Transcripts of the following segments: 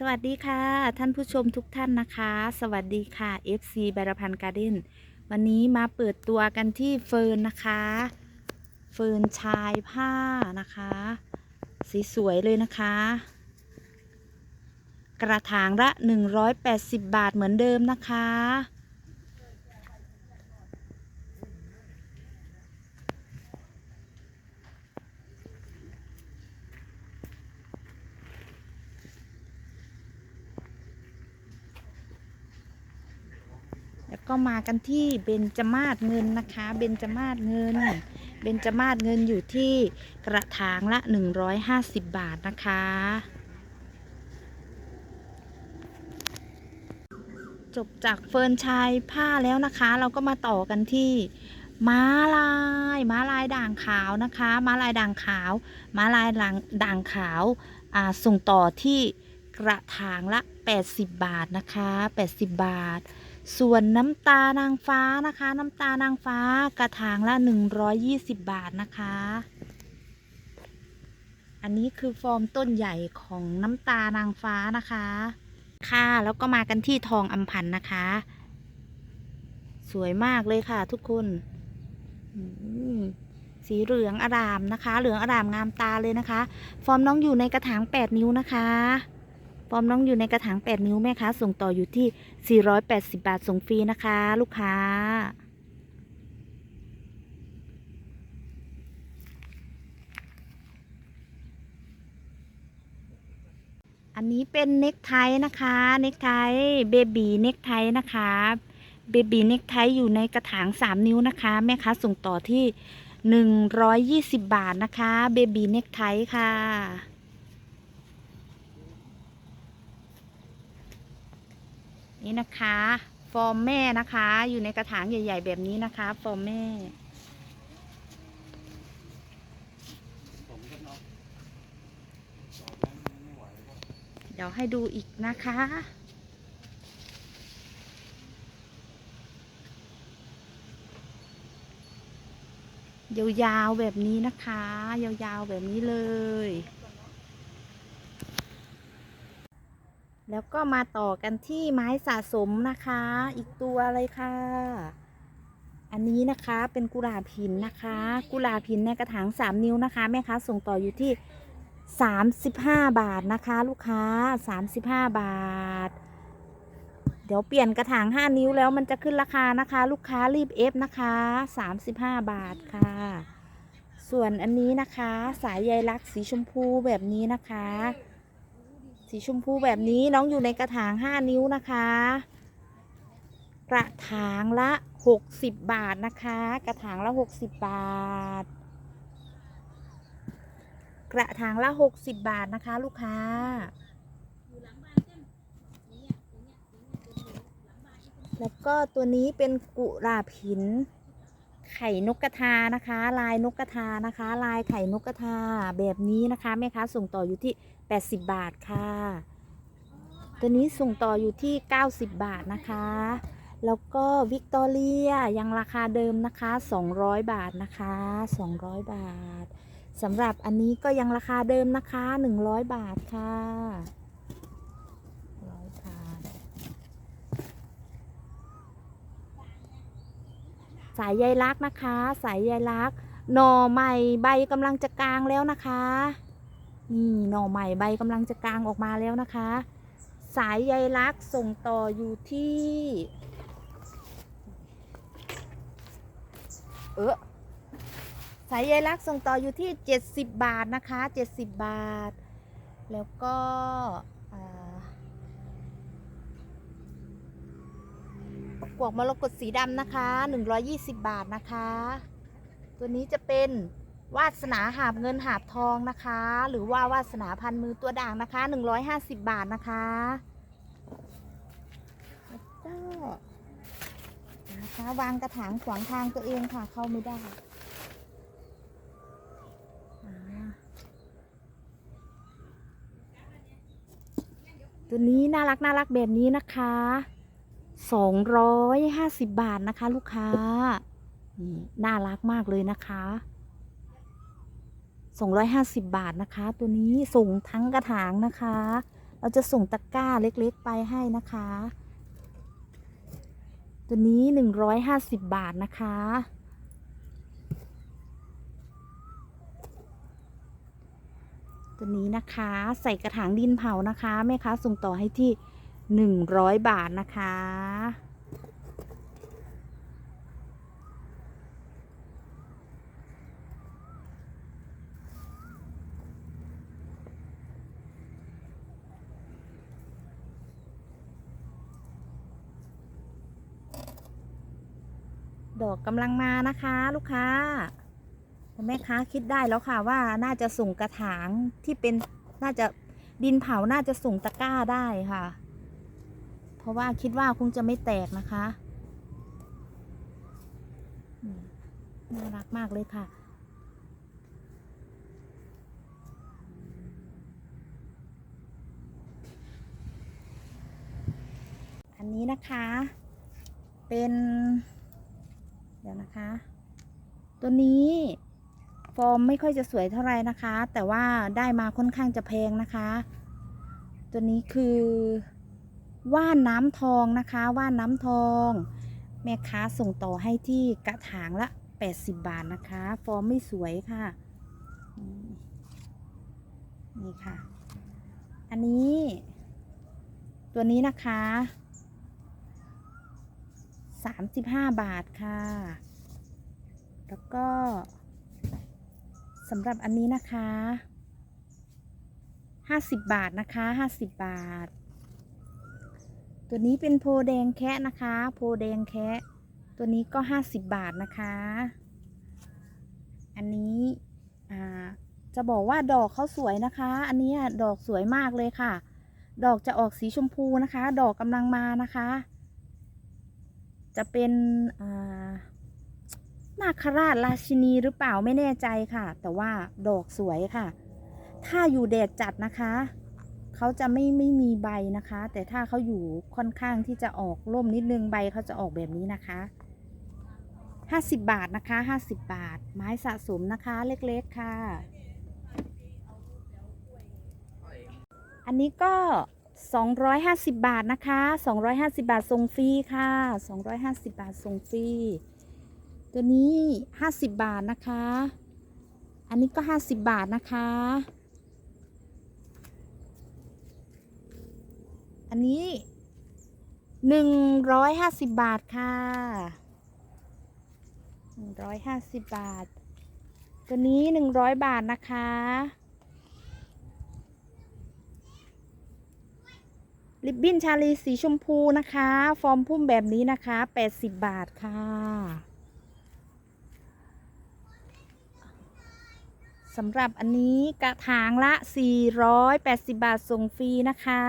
สวัสดีค่ะ ท่านผู้ชมทุกท่านนะคะ สวัสดีค่ะ FC บารพันการ์เด้นวันนี้มาเปิดตัวกันที่เฟิร์นนะคะ เฟิร์นชายผ้านะคะ สีสวยเลยนะคะ กระถางละ 180 บาทเหมือนเดิมนะคะ ก็มากันที่เบญจมาศเงินนะคะ เบญจมาศเงิน เบญจมาศเงินอยู่ที่กระถางละ 150 บาทนะคะ จบจากเฟิร์นชายผ้าแล้วนะคะ เราก็มาต่อกันที่ม้าลายม้าลายด่างขาวนะคะม้าลายด่างขาวม้าลายด่างขาวส่งต่อที่กระถางละ 80 บาทนะคะ 80 บาท ส่วนน้ำตานางฟ้านะคะ น้ำตานางฟ้ากระถางละ 120 บาทนะคะ อันนี้คือฟอร์มต้นใหญ่ของน้ำตานางฟ้านะคะ ค่ะแล้วก็มากันที่ทองอัมพันธ์นะคะ สวยมากเลยค่ะทุกคนสีเหลืองอารามนะคะ เหลืองอารามงามตาเลยนะคะ ฟอร์มน้องอยู่ในกระถาง 8 นิ้วนะคะ ฟอร์มน้องอยู่ในกระถาง 8 นิ้วแม่ค้าส่งต่ออยู่ที่ 480 บาทส่งฟรีนะคะ ลูกค้า อันนี้เป็นเน็กไทนะคะ เน็กไทเบบีเน็กไทนะคะ เบบีเน็กไทอยู่ในกระถาง 3 นิ้วนะคะ แม่ค้าส่งต่อที่ 120 บาทนะคะ เบบีเน็กไทค่ะ นี่นะคะ ฟอร์มแม่นะคะ อยู่ในกระถางใหญ่ ๆ แบบนี้นะคะ ฟอร์มแม่เดี๋ยวให้ดูอีกนะคะ ยาวๆแบบนี้นะคะ ยาวๆแบบนี้เลย แล้วก็มาต่อกันที่ไม้สะสมนะคะ อีกตัวเลยค่ะ อันนี้นะคะเป็นกุหลาบหินนะคะ กุหลาบหินในกระถาง 3 นิ้วนะคะแม่ค้าส่งต่ออยู่ที่ 35 บาทนะคะ ลูกค้า 35 บาท เดี๋ยวเปลี่ยนกระถาง 5 นิ้วแล้วมันจะขึ้นราคานะคะ ลูกค้ารีบเอฟนะคะ 35 บาทค่ะ ส่วนอันนี้นะคะ สายใยลักษณ์สีชมพูแบบนี้นะคะ สีชมพูแบบนี้น้องอยู่ในกระถาง5นิ้วนะคะ กระถางละ60บาทนะคะ กระถางละ60บาท กระถางละ60บาทนะคะ ลูกค้าแล้วก็ตัวนี้เป็นกุหลาบหิน ไข่นกกระทานะคะ ลายนกกระทานะคะ ลายไข่นกกระทาแบบนี้นะคะแม่ค้าส่งต่ออยู่ที่ 80 บาทค่ะ ตัวนี้ส่งต่ออยู่ที่ 90 บาทนะคะ แล้วก็วิกตอเรียยังราคาเดิมนะคะ 200 บาทนะคะ 200 บาทสำหรับอันนี้ก็ยังราคาเดิมนะคะ 100 บาทค่ะ100บาทสายใยลักนะคะ สายใยลักหน่อใหม่ใบกำลังจะกลางแล้วนะคะ นี่หน่อใหม่ใบกำลังจะกลางออกมาแล้วนะคะ สายใยลักษ์ส่งต่ออยู่ที่ เออสายใยลักษ์ส่งต่ออยู่ที่ 70 บาทนะคะ 70 บาท แล้วก็อ่ากวกมรกตสีดำนะคะ 120 บาทนะคะ ตัวนี้จะเป็น วาสนาหาบเงินหาบทองนะคะ หรือว่าวาสนาพันมือตัวด่างนะคะ150บาทนะคะวก็นะคะวางกระถางขวางทางตัวเองค่ะ เข้าไม่ได้ตัวนี้น่ารักน่ารักแบบนี้นะคะสองร้อยห้าสิบบาทนะคะ ลูกค้านี่น่ารักมากเลยนะคะ สองร้อยห้าสิบบาทนะคะ ตัวนี้ส่งทั้งกระถางนะคะ เราจะส่งตะกร้าเล็กๆไปให้นะคะ ตัวนี้ 150 บาทนะคะ ตัวนี้นะคะใส่กระถางดินเผานะคะแม่ค้าส่งต่อให้ที่ 100 บาทนะคะ ดอกกำลังมานะคะ ลูกค้าแม่ค้าคิดได้แล้วค่ะว่าน่าจะส่งกระถางที่เป็นน่าจะดินเผาน่าจะส่งตะกร้าได้ค่ะ เพราะว่าคิดว่าคงจะไม่แตกนะคะน่ารักมากเลยค่ะ อันนี้นะคะ เป็น ดี๋ยวนะคะ ตัวนี้ฟอร์มไม่ค่อยจะสวยเท่าไหร่นะคะ แต่ว่าได้มาค่อนข้างจะแพงนะคะ ตัวนี้คือว่านน้ำทองนะคะว่านน้ำทอง แม่ค้าส่งต่อให้ที่กระถางละ 80 บาทนะคะ ฟอร์มไม่สวยค่ะ นี่ค่ะ อันนี้ ตัวนี้นะคะ 35 บาทค่ะ แล้วก็สำหรับอันนี้นะคะ 50 บาทนะคะ 50 บาท ตัวนี้เป็นโพแดงแคะนะคะ โพแดงแคะตัวนี้ก็ 50 บาทนะคะ อันนี้จะบอกว่าดอกเขาสวยนะคะ อันนี้ดอกสวยมากเลยค่ะ ดอกจะออกสีชมพูนะคะ ดอกกำลังมานะคะ จะเป็นนาคราชราชินีหรือเปล่าไม่แน่ใจค่ะ แต่ว่าดอกสวยค่ะ ถ้าอยู่แดดจัดนะคะเขาจะไม่ไม่มีใบนะคะ แต่ถ้าเขาอยู่ค่อนข้างที่จะออกร่มนิดนึงใบเขาจะออกแบบนี้นะคะ50บาทนะคะ50บาท ไม้สะสมนะคะเล็กๆค่ะ อันนี้ก็ 250 บาทนะคะ 250 บาทส่งฟรีค่ะ 250 บาทส่งฟรี ตัวนี้ 50 บาทนะคะ อันนี้ก็ 50 บาทนะคะ อันนี้ 150 บาทค่ะ 150 บาท ตัวนี้ 100 บาทนะคะ ริบบิ้นชาลีสีชมพูนะคะ ฟอร์มพุ่มแบบนี้นะคะ 80 บาทค่ะสำหรับอันนี้กระถางละ 480 บาทส่งฟรีนะคะ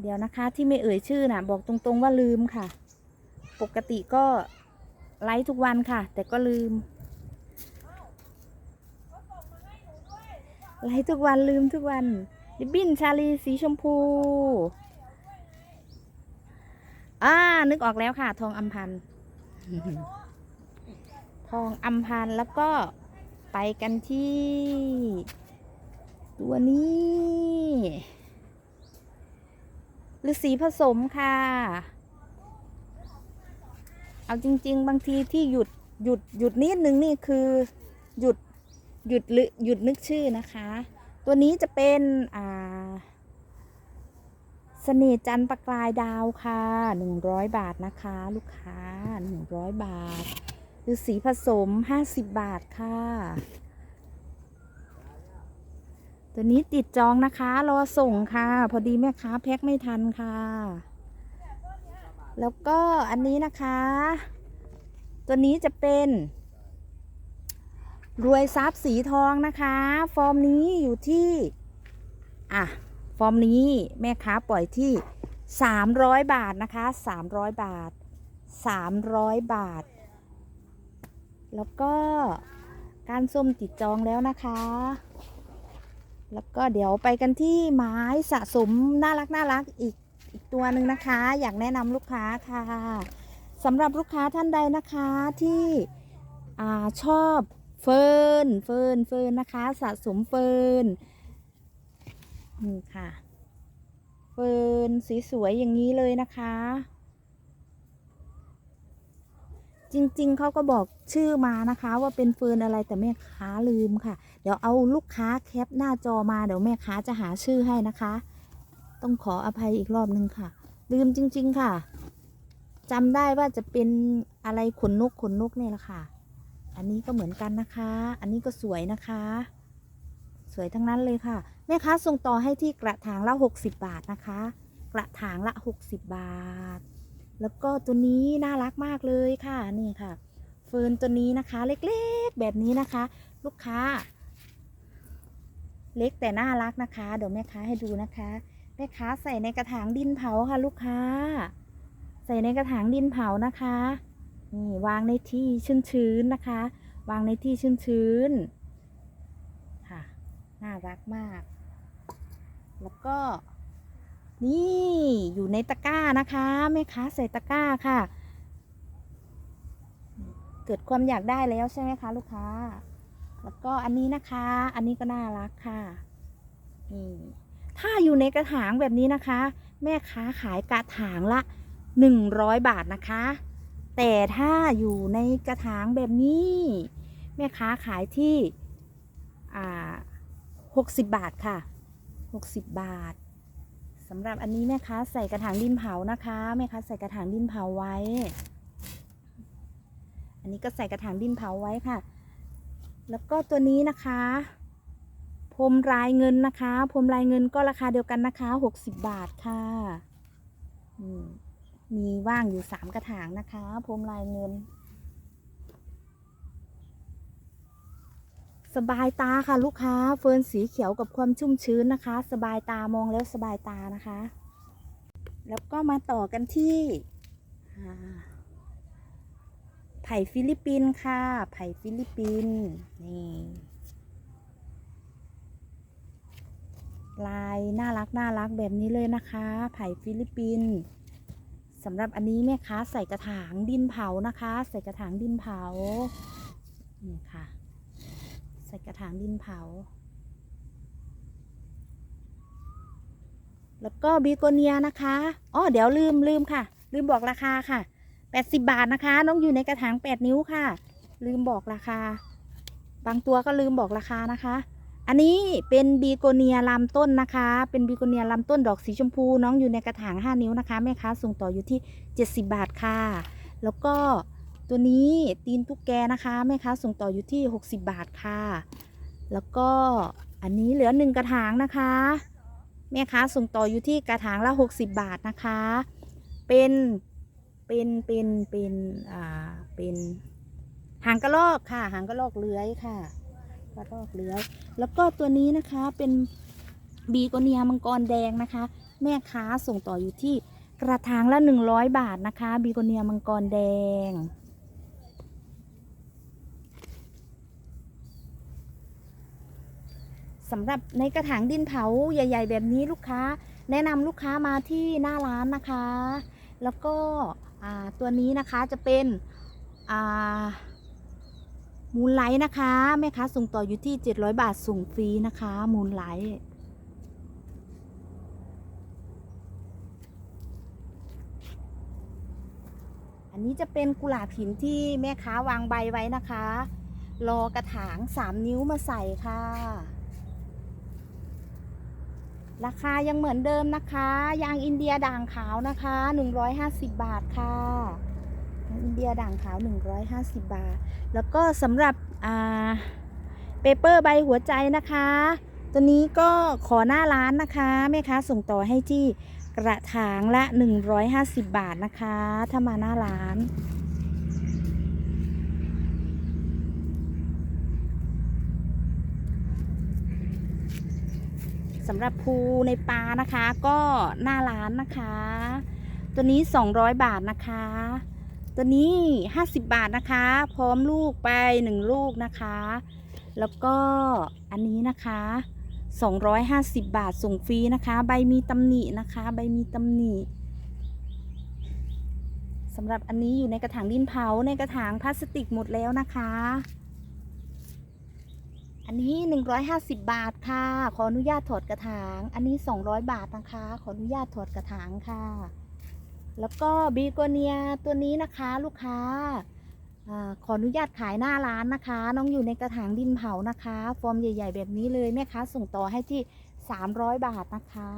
เดี๋ยวนะคะที่ไม่เอ่ยชื่อนะบอกตรงๆว่าลืมค่ะ ปกติก็ไลฟ์ทุกวันค่ะ แต่ก็ลืมไลฟ์ทุกวันลืมทุกวัน ริบบิ้นชาลีสีชมพู อ่า นึกออกแล้วค่ะ ทองอัมพันธ์ทองอัมพันธ์แล้วก็ไปกันที่ ตัวนี้ฤาษีผสมค่ะ เอาจริง ๆ บางทีที่หยุดหยุดหยุดนิดนึงนี่คือหยุดหยุดลึหยุดนึกชื่อนะคะ ตัวนี้จะเป็นอ่าเสน่จันประกายดาวค่ะหนึ่งร้อยบาทนะคะ ลูกค้าหนึ่งร้อยบาทหรือสีผสมห้าสิบบาทค่ะ ตัวนี้ติดจองนะคะ รอส่งค่ะ พอดีแม่ค้าแพ็คไม่ทันค่ะ แล้วก็อันนี้นะคะ ตัวนี้จะเป็น รวยทรัพย์สีทองนะคะ ฟอร์มนี้อยู่ที่ อะ ฟอร์มนี้แม่ค้าปล่อยที่ 300 บาทนะคะ 300 บาท 300 บาท แล้วก็การส้มติดจองแล้วนะคะ แล้วก็เดี๋ยวไปกันที่ไม้สะสมน่ารักน่ารักอีกอีกตัวหนึ่งนะคะ อยากแนะนำลูกค้าค่ะสำหรับลูกค้าท่านใดนะคะที่อ่าชอบ เฟิร์นเฟิร์นเฟิร์นนะคะ สะสมเฟิร์นนี่ค่ะร์นสวยๆอย่างนี้เลยนะคะ จริงๆเขาก็บอกชื่อมานะคะว่าเป็นเฟิร์นอะไรแต่แม่ค้าลืมค่ะ เดี๋ยวเอาลูกค้าแคปหน้าจอมาเดี๋ยวแม่ค้าจะหาชื่อให้นะคะ ต้องขออภัยอีกรอบนึงค่ะ ลืมจริง ๆค่ะจำได้ว่าจะเป็นอะไรขนนกขนนกเนี่ยแหละค่ะ อันนี้ก็เหมือนกันนะคะ อันนี้ก็สวยนะคะ สวยทั้งนั้นเลยค่ะ แม่ค้าส่งต่อให้ที่กระถางละ 60 บาทนะคะ กระถางละ 60 บาท แล้วก็ตัวนี้น่ารักมากเลยค่ะ นี่ค่ะ เฟิร์นตัวนี้นะคะ เล็กๆ แบบนี้นะคะ ลูกค้า เล็กแต่น่ารักนะคะ เดี๋ยวแม่ค้าให้ดูนะคะ แม่ค้าใส่ในกระถางดินเผาค่ะ ลูกค้า ใส่ในกระถางดินเผานะคะ นี่วางในที่ชื้นๆนะคะ วางในที่ชื้นๆค่ะ น่ารักมาก แล้วก็ นี่อยู่ในตะกร้านะคะแม่ค้าใส่ตะกร้าค่ะ เกิดความอยากได้แล้วใช่ไหมคะลูกค้า แล้วก็อันนี้นะคะ อันนี้ก็น่ารักค่ะนี่ถ้าอยู่ในกระถางแบบนี้นะคะ แม่ค้าขายกระถางละ 100 บาทนะคะ แต่ถ้าอยู่ในกระถางแบบนี้ แม่ค้าขายที่อ่า60บาทค่ะ60บาทสำหรับอันนี้แม่ค้าใส่กระถางดินเผานะคะแม่ค้าใส่กระถางดินเผาไว้ อันนี้ก็ใส่กระถางดินเผาไว้ค่ะ แล้วก็ตัวนี้นะคะพรมลายเงินนะคะพรมลายเงินก็ราคาเดียวกันนะคะ60บาทค่ะ อืม มีว่างอยู่สามกระถางนะคะพรมลายเงิน สบายตาค่ะลูกค้า เฟิร์นสีเขียวกับความชุ่มชื้นนะคะ สบายตามองแล้วสบายตานะคะ แล้วก็มาต่อกันที่ไผ่ฟิลิปปินส์ค่ะ ไผ่ฟิลิปปินส์นี่ลายน่ารักน่ารักแบบนี้เลยนะคะ ไผ่ฟิลิปปินส์ สำหรับอันนี้แม่ค้าใส่กระถางดินเผานะคะ ใส่กระถางดินเผานี่ค่ะ ใส่กระถางดินเผา แล้วก็บีโกเนียนะคะอ๋อเดี๋ยวลืมลืมค่ะ ลืมบอกราคาค่ะ80บาทนะคะ น้องอยู่ในกระถาง8นิ้วค่ะ ลืมบอกราคา บางตัวก็ลืมบอกราคานะคะ อันนี้เป็นบีโกเนียลำต้นนะคะ เป็นบีโกเนียลำต้นดอกสีชมพู น้องอยู่ในกระถาง 5 นิ้วนะคะแม่ค้าส่งต่ออยู่ที่ 70 บาทค่ะ แล้วก็ตัวนี้ตีนตุ๊กแกนะคะแม่ค้าส่งต่ออยู่ที่ 60 บาทค่ะ แล้วก็อันนี้เหลือหนึ่งกระถางนะคะ แม่ค้าส่งต่ออยู่ที่กระถางละ 60 บาทนะคะ เป็นเป็นเป็นเป็นอ่าเป็นหางกระรอกค่ะหางกระรอกเลื้อยค่ะ กระรอกเลื้อแล้วก็ตัวนี้นะคะเป็นบีโกเนียมังกรแดงนะคะ แม่ค้าส่งต่ออยู่ที่กระถางละ 100 บาทนะคะบีโกเนียมังกรแดง สำหรับในกระถางดินเผาใหญ่ ๆ แบบนี้ลูกค้า แนะนำลูกค้ามาที่หน้าร้านนะคะ แล้วก็ตัวนี้นะคะจะเป็นอ่า มูลไลท์นะคะแม่ค้าส่งต่ออยู่ที่ 700 บาทส่งฟรีนะคะมูลไลท์อันนี้จะเป็นกุหลาบหินที่แม่ค้าวางใบไว้นะคะ รอกระถาง 3 นิ้วมาใส่ค่ะ ราคายังเหมือนเดิมนะคะ ยางอินเดียด่างขาวนะคะ 150 บาทค่ะยางอิน เดียด่างขาว 150 บาท แล้วก็สำหรับอ่าเปเปอร์ใบหัวใจนะคะ ตัวนี้ก็ขอหน้าร้านนะคะแม่ค้าส่งต่อให้ที่กระถางละ 150 บาทนะคะ ถ้ามาหน้าร้านสำหรับภูในปลานะคะ ก็หน้าร้านนะคะ ตัวนี้ 200 บาทนะคะ ตัวนี้50บาทนะคะ พร้อมลูกไป1ลูกนะคะ แล้วก็อันนี้นะคะ250บาทส่งฟรีนะคะ ใบมีตำหนินะคะ ใบมีตำหนิสำหรับอันนี้อยู่ในกระถางดินเผาในกระถางพลาสติกหมดแล้วนะคะ อันนี้150บาทค่ะ ขออนุญาตถอดกระถาง อันนี้200บาทนะคะ ขออนุญาตถอดกระถางค่ะ แล้วก็บีโกเนียตัวนี้นะคะลูกค้าอขออนุญาตขายหน้าร้านนะคะ น้องอยู่ในกระถางดินเผานะคะ ฟอร์มใหญ่ ๆ แบบนี้เลยแม่ค้าส่งต่อให้ที่ 300 บาทนะคะ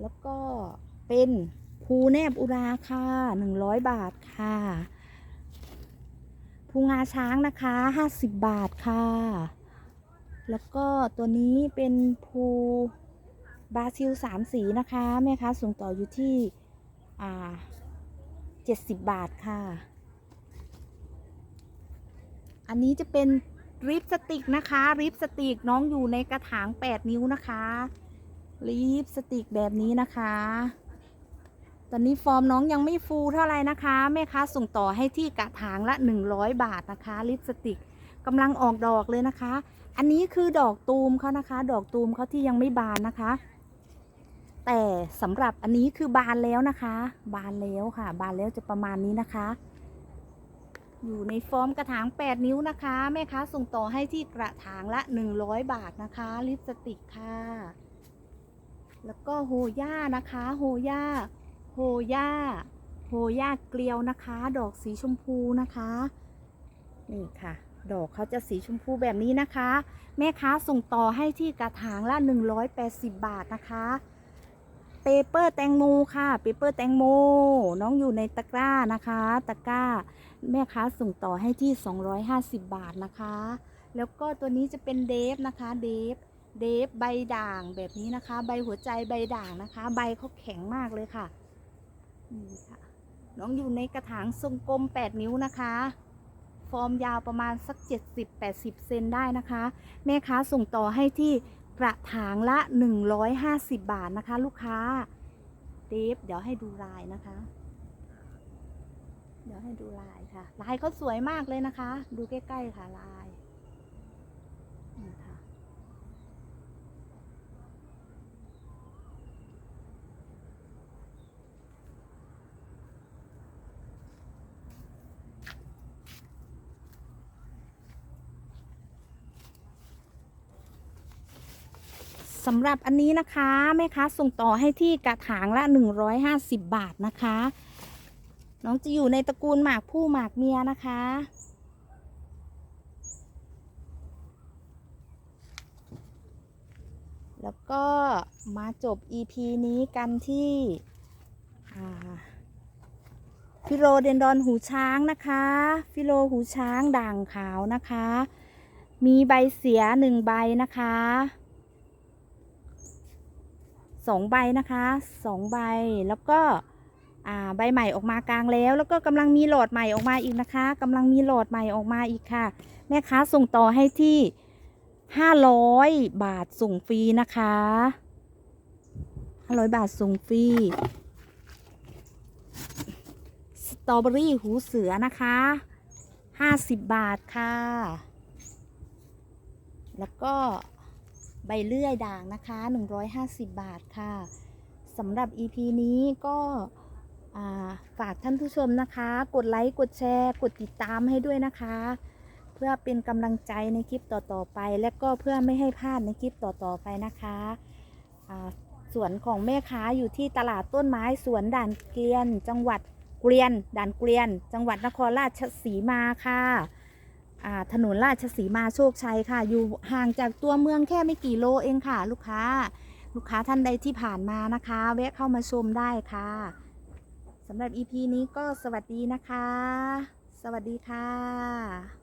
แล้วก็เป็นภูแนบอุราค่ะ 100 บาทค่ะภูงาช้างนะคะ 50 บาทค่ะ แล้วก็ตัวนี้เป็นภูบาซิลสามสีนะคะ แม่ค้าส่งต่ออยู่ที่ อ่า70บาทค่ะ อันนี้จะเป็นริปสติกนะคะริปสติกน้องอยู่ในกระถาง8นิ้วนะคะริปสติกแบบนี้นะคะ ตอนนี้ฟอร์มน้องยังไม่ฟูเท่าไหร่นะคะแม่ค้าส่งต่อให้ที่กระถางละ100บาทนะคะลิปสติกกำลังออกดอกเลยนะคะ อันนี้คือดอกตูมเขานะคะ ดอกตูมเขาที่ยังไม่บานนะคะ แต่สำหรับอันนี้คือบานแล้วนะคะ บานแล้วค่ะ บานแล้วจะประมาณนี้นะคะ อยู่ในฟอร์มกระถาง 8 นิ้วนะคะ แม่ค้าส่งต่อให้ที่กระถางละ 100 บาทนะคะ ลิปสติกค่ะ แล้วก็โฮย่านะคะ โฮย่า โฮย่า โฮย่าเกลียวนะคะ ดอกสีชมพูนะคะ นี่ค่ะดอกเขาจะสีชมพูแบบนี้นะคะ แม่ค้าส่งต่อให้ที่กระถางละ 180 บาทนะคะ เปเปอร์แตงโมค่ะเปเปอร์แตงโม น้องอยู่ในตะกร้านะคะ ตะกร้า แม่ค้าส่งต่อให้ที่ 250 บาทนะคะ แล้วก็ตัวนี้จะเป็นเดฟนะคะเดฟเดฟใบด่างแบบนี้นะคะ ใบหัวใจใบด่างนะคะ ใบเขาแข็งมากเลยค่ะนี่ค่ะน้องอยู่ในกระถางทรงกลม 8 นิ้วนะคะ ฟอร์มยาวประมาณสัก 70-80 เซนได้นะคะ แม่ค้าส่งต่อให้ที่ กระถางละ 150 บาทนะคะ ลูกค้าเดฟเดี๋ยวให้ดูลายนะคะ เดี๋ยวให้ดูลายค่ะ ลายเขาสวยมากเลยนะคะ ดูใกล้ๆค่ะลายนี่ค่ะ สำหรับอันนี้นะคะแม่ค้าส่งต่อให้ที่กระถางละ 150 บาทนะคะ น้องจะอยู่ในตระกูลหมากผู้หมากเมียนะคะ แล้วก็มาจบ EP นี้กันที่ฟิโลเดนดอนหูช้างนะคะ ฟิโลหูช้างด่างขาวนะคะ มีใบเสียหนึ่งใบนะคะ สองใบนะคะสองใบแล้วก็ใบใหม่ออกมากลางแล้ว แล้วก็กำลังมีหลอดใหม่ออกมาอีกนะคะกำลังมีหลอดใหม่ออกมาอีกค่ะ แม่ค้าส่งต่อให้ที่500บาทส่งฟรีนะคะ500บาทส่งฟรีสตรอเบอรี่หูเสือนะคะ50บาทค่ะ แล้วก็ ใบเลื่อยด่างนะคะ 150 บาทค่ะสำหรับ EP นี้ก็ฝากท่านผู้ชมนะคะ กดไลค์ กดแชร์ กดติดตามให้ด้วยนะคะ เพื่อเป็นกำลังใจในคลิปต่อๆไป และก็เพื่อไม่ให้พลาดในคลิปต่อๆไปนะคะสวนของแม่ค้าอยู่ที่ตลาดต้นไม้สวนด่านเกวียน จังหวัดเกวียน ด่านเกวียน จังหวัดนครราชสีมาค่ะ ถนนราชสีมาโชคชัยค่ะ อยู่ห่างจากตัวเมืองแค่ไม่กี่โลเองค่ะ ลูกค้า ลูกค้าท่านใดที่ผ่านมานะคะ แวะเข้ามาชมได้ค่ะสำหรับ EP นี้ก็สวัสดีนะคะ สวัสดีค่ะ